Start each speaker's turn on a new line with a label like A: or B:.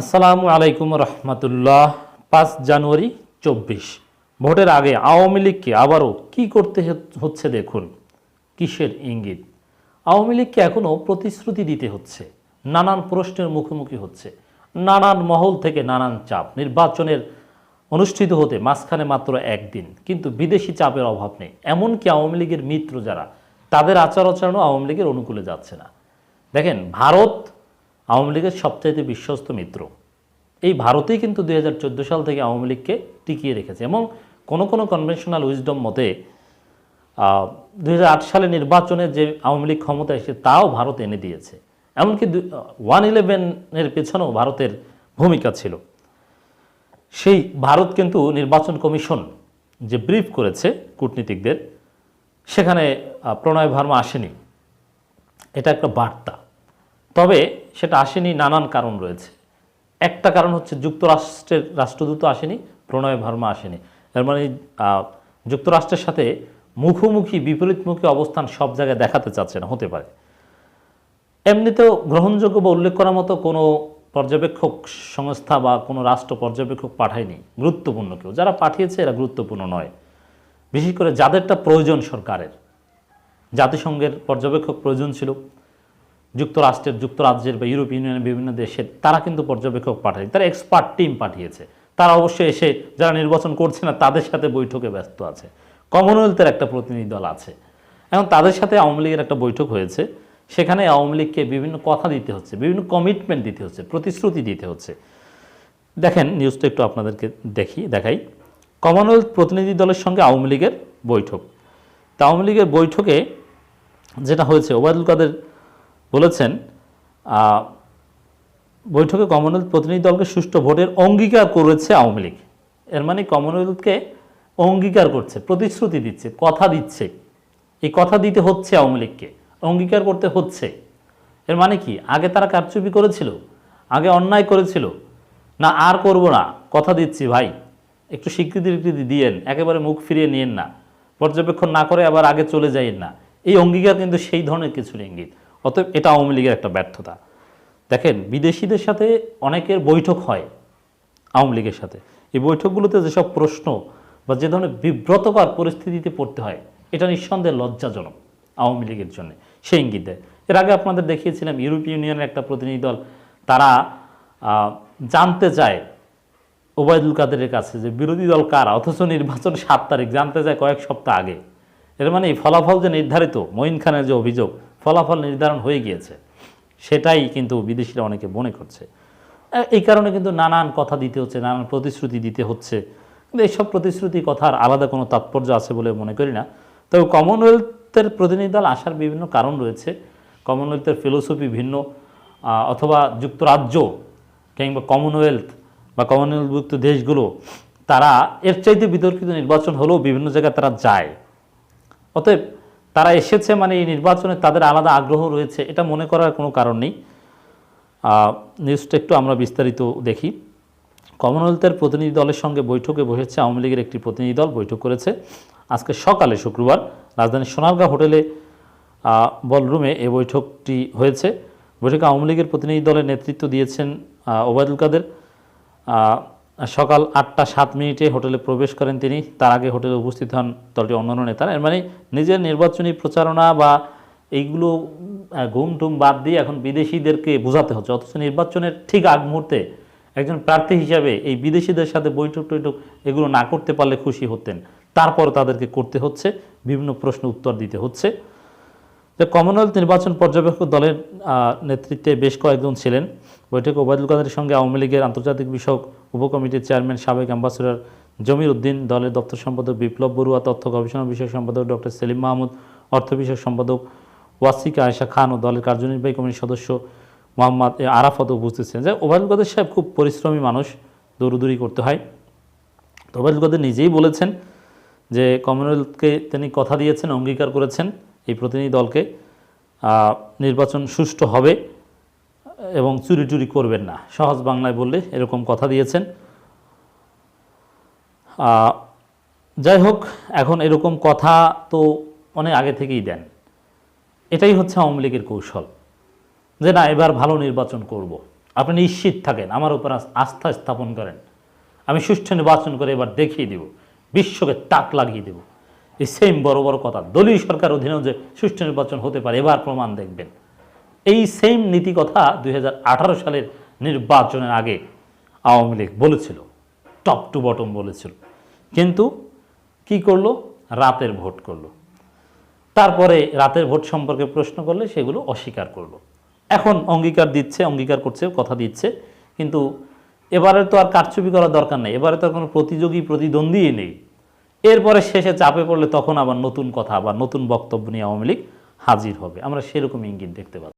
A: আসসালামু আলাইকুম রহমতুল্লাহ, পাঁচ জানুয়ারি চব্বিশ। ভোটের আগে আওয়ামী লীগকে আবারও কি করতে হচ্ছে দেখুন, কিসের ইঙ্গিত? আওয়ামী লীগকে এখনও প্রতিশ্রুতি দিতে হচ্ছে, নানান প্রশ্নের মুখোমুখি হচ্ছে, নানান মহল থেকে নানান চাপ। নির্বাচনের অনুষ্ঠিত হতে মাঝখানে মাত্র একদিন, কিন্তু বিদেশি চাপের অভাব নেই। এমনকি আওয়ামী লীগের মিত্র যারা, তাদের আচার আচরণও আওয়ামী লীগের অনুকূলে যাচ্ছে না। দেখেন, ভারত আওয়ামী লীগের সবচাইতে বিশ্বস্ত মিত্র। এই ভারতেই কিন্তু দু হাজার চোদ্দ সাল থেকে আওয়ামী লীগকে টিকিয়ে রেখেছে এবং কোনো কোনো কনভেনশনাল উইজডম মতে দু হাজার আট সালে নির্বাচনে যে আওয়ামী লীগ ক্ষমতা এসে তাও ভারত এনে দিয়েছে। এমনকি ওয়ান ইলেভেনের পেছনেও ভারতের ভূমিকা ছিল। সেই ভারত কিন্তু নির্বাচন কমিশন যে ব্রিফ করেছে কূটনীতিকদের, সেখানে প্রণয় ভার্মা আসেনি। এটা একটা বার্তা। তবে সেটা আসেনি, নানান কারণ রয়েছে। একটা কারণ হচ্ছে যুক্তরাষ্ট্রের রাষ্ট্রদূত আসেনি, প্রণয় ভার্মা আসেনি। এর মানে যুক্তরাষ্ট্রের সাথে মুখোমুখি, বিপরীতমুখী অবস্থান সব জায়গায় দেখাতে চাচ্ছে না, হতে পারে। এমনিতেও গ্রহণযোগ্য বা উল্লেখ করার মতো কোনো পর্যবেক্ষক সংস্থা বা কোনো রাষ্ট্র পর্যবেক্ষক পাঠায়নি, গুরুত্বপূর্ণ কেউ। যারা পাঠিয়েছে এরা গুরুত্বপূর্ণ নয়। বিশেষ করে যাদেরটা প্রয়োজন সরকারের। জাতিসংঘের পর্যবেক্ষক প্রয়োজন ছিল। যুক্তরাষ্ট্রের, যুক্তরাজ্যের বা ইউরোপ ইউনিয়নের বিভিন্ন দেশের তারা কিন্তু পর্যবেক্ষক পাঠায় তারা এক্সপার্ট টিম পাঠিয়েছে। তারা অবশ্যই এসে যারা নির্বাচন করছে না, তাদের সাথে বৈঠকে ব্যস্ত আছে। কমনওয়েলথের একটা প্রতিনিধি দল আছে। এখন তাদের সাথে আওয়ামী লীগের একটা বৈঠক হয়েছে। সেখানে আওয়ামী লীগকে বিভিন্ন কথা দিতে হচ্ছে, বিভিন্ন কমিটমেন্ট দিতে হচ্ছে, প্রতিশ্রুতি দিতে হচ্ছে। দেখেন নিউজটা একটু আপনাদেরকে দেখি, দেখাই। কমনওয়েলথ প্রতিনিধি দলের সঙ্গে আওয়ামী লীগের বৈঠক। তা আওয়ামী লীগের বৈঠকে যেটা হয়েছে, ওবায়দুল কাদের বলেছেন বৈঠকে কমনওয়েলথ প্রতিনিধি দলকে সুষ্ঠু ভোটের অঙ্গীকার করেছে আওয়ামী লীগ। এর মানে কমনওয়েলথকে অঙ্গীকার করছে, প্রতিশ্রুতি দিচ্ছে, কথা দিচ্ছে। এই কথা দিতে হচ্ছে আওয়ামী লীগকে, অঙ্গীকার করতে হচ্ছে। এর মানে কি? আগে তারা কারচুপি করেছিল, আগে অন্যায় করেছিল। না, আর করব না, কথা দিচ্ছি ভাই, একটু স্বীকৃতি স্বীকৃতি দিয়েন, একেবারে মুখ ফিরিয়ে নিয়েন না, পর্যবেক্ষণ না করে আবার আগে চলে যাইয়েন না। এই অঙ্গীকার কিন্তু সেই ধরনের কিছুর ইঙ্গিত। অতএব এটা আওয়ামী লীগের একটা ব্যর্থতা। দেখেন, বিদেশিদের সাথে অনেকের বৈঠক হয় আওয়ামী লীগের সাথে। এই বৈঠকগুলোতে যেসব প্রশ্ন বা যে ধরনের বিব্রতকর পরিস্থিতিতে পড়তে হয়, এটা নিঃসন্দেহে লজ্জাজনক আওয়ামী লীগের জন্য। সেই ইঙ্গিত দেয়। এর আগে আপনাদের দেখিয়েছিলাম, ইউরোপীয় ইউনিয়নের একটা প্রতিনিধি দল, তারা জানতে চায় ওবায়দুল কাদেরের কাছে যে বিরোধী দল কারা, অথচ নির্বাচন সাত তারিখ, জানতে চায় কয়েক সপ্তাহ আগে। এর মানে এই ফলাফল যে নির্ধারিত, মঈন খানের যে অভিযোগ ফলাফল নির্ধারণ হয়ে গিয়েছে। সেটাই কিন্তু বিদেশিরা অনেকে মনে করছে। এই কারণে কিন্তু নানান কথা দিতে হচ্ছে, নানান প্রতিশ্রুতি দিতে হচ্ছে। কিন্তু এইসব প্রতিশ্রুতি কথার আলাদা কোনো তাৎপর্য আছে বলে মনে করি না। তবে কমনওয়েলথের প্রতিনিধি দল আসার বিভিন্ন কারণ রয়েছে। কমনওয়েলথের ফিলোসফি ভিন্ন অথবা যুক্তরাজ্য কিংবা কমনওয়েলথ বা কমনওয়েলথভুক্ত দেশগুলো, তারা এর চাইতে বিতর্কিত নির্বাচন হলেও বিভিন্ন জায়গায় তারা যায়। অতএব তারা এসেছে মানে এই নির্বাচনে তাদের আলাদা আগ্রহ রয়েছে, এটা মনে করার কোনো কারণ নেই। নিউজটা একটু আমরা বিস্তারিত দেখি। কমনওয়েলথের প্রতিনিধি দলের সঙ্গে বৈঠকে বসেছে আওয়ামী লীগের একটি প্রতিনিধি দল, বৈঠক করেছে আজকে সকালে শুক্রবার। রাজধানীর সোনারগাঁ হোটেলে বলরুমে এই বৈঠকটি হয়েছে। বৈঠকে আওয়ামী লীগের প্রতিনিধি দলের নেতৃত্ব দিয়েছেন ওবায়দুল কাদের। সকাল আটটা সাত মিনিটে হোটেলে প্রবেশ করেন তিনি। তার আগে হোটেলে উপস্থিত হন দলটির অন্যান্য নেতারা এর মানে নিজের নির্বাচনী প্রচারণা বা এইগুলো ঘুম টুম বাদ দিয়ে এখন বিদেশিদেরকে বোঝাতে হচ্ছে। অথচ নির্বাচনের ঠিক আগ মুহূর্তে একজন প্রার্থী হিসাবে এই বিদেশিদের সাথে বৈঠক টৈঠক এগুলো না করতে পারলে খুশি হতেন। তারপর তাদেরকে করতে হচ্ছে, বিভিন্ন প্রশ্ন উত্তর দিতে হচ্ছে। যে কমনওয়েলথ নির্বাচন পর্যবেক্ষক দলের নেতৃত্বে বেশ কয়েকজন ছিলেন। বৈঠকে ওবায়দুল কাদের সঙ্গে আওয়ামী লীগের আন্তর্জাতিক বিষয়ক উপকমিটির চেয়ারম্যান সাবেক অ্যাম্বাসেডর জমির উদ্দিন দলের দপ্তর সম্পাদক বিপ্লব বড়ুয়া, তথ্য গবেষণা বিষয়ক সম্পাদক ডক্টর সেলিম মাহমুদ, অর্থ বিষয়ক সম্পাদক ওয়াসিকা আয়েশা খান ও দলের কার্যনির্বাহী কমিটির সদস্য মোহাম্মদ আরাফত উপস্থিত ছিলেন। যে ওবায়দুল কাদের সাহেব খুব পরিশ্রমী মানুষ, দৌড়দৌড়ি করতে হয়। তো ওবায়দুল কাদের নিজেই বলেছেন যে কমনওয়েলথকে তিনি কথা দিয়েছেন, অঙ্গীকার করেছেন এই প্রতিনিধি দলকে। নির্বাচন সুষ্ঠু হবে। এবং চুরি টুরি করবেন না। সহজ বাংলায় বললে এরকম কথা দিয়েছেন। যাই হোক, এখন এরকম কথা তো অনেক আগে থেকেই দেন। এটাই হচ্ছে আওয়ামী লীগের কৌশল যে, না, এবার ভালো নির্বাচন করব। আপনি নিশ্চিত থাকেন, আমার উপর আস্থা স্থাপন করেন। আমি সুষ্ঠু নির্বাচন করে এবার দেখিয়ে দেব, বিশ্বকে তাক লাগিয়ে দেব। এই সেম বড় বড় কথা। দলীয় সরকার অধীনেও যে সুষ্ঠু নির্বাচন হতে পারে, এবার প্রমাণ দেখবেন। এই সেম নীতি কথা দু হাজার আঠারো সালের নির্বাচনের আগে আওয়ামী লীগ বলেছিল টপ টু বটম বলেছিল। কিন্তু কি করল? রাতের ভোট করল। তারপরে রাতের ভোট সম্পর্কে প্রশ্ন করলে সেগুলো অস্বীকার করল। এখন অঙ্গীকার দিচ্ছে, অঙ্গীকার করছে, কথা দিচ্ছে, কিন্তু এবারে তো আর কারচুপি করার দরকার নেই। এবারে তো আর কোনো প্রতিযোগী প্রতিদ্বন্দ্বী নেই। এরপরে শেষে চাপে পড়লে তখন আবার নতুন কথা, আবার নতুন বক্তব্য নিয়ে আওয়ামী লীগ হাজির হবে। আমরা সেরকম ইঙ্গিত দেখতে পাচ্ছি।